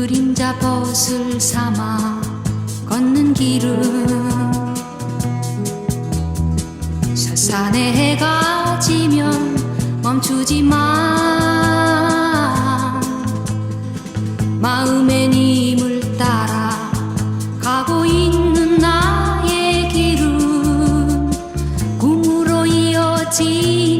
그림자 벗을 삼아 걷는 길은 설산의 해가 지면 멈추지 마. 마음의 님을 따라 가고 있는 나의 길은 꿈으로 이어진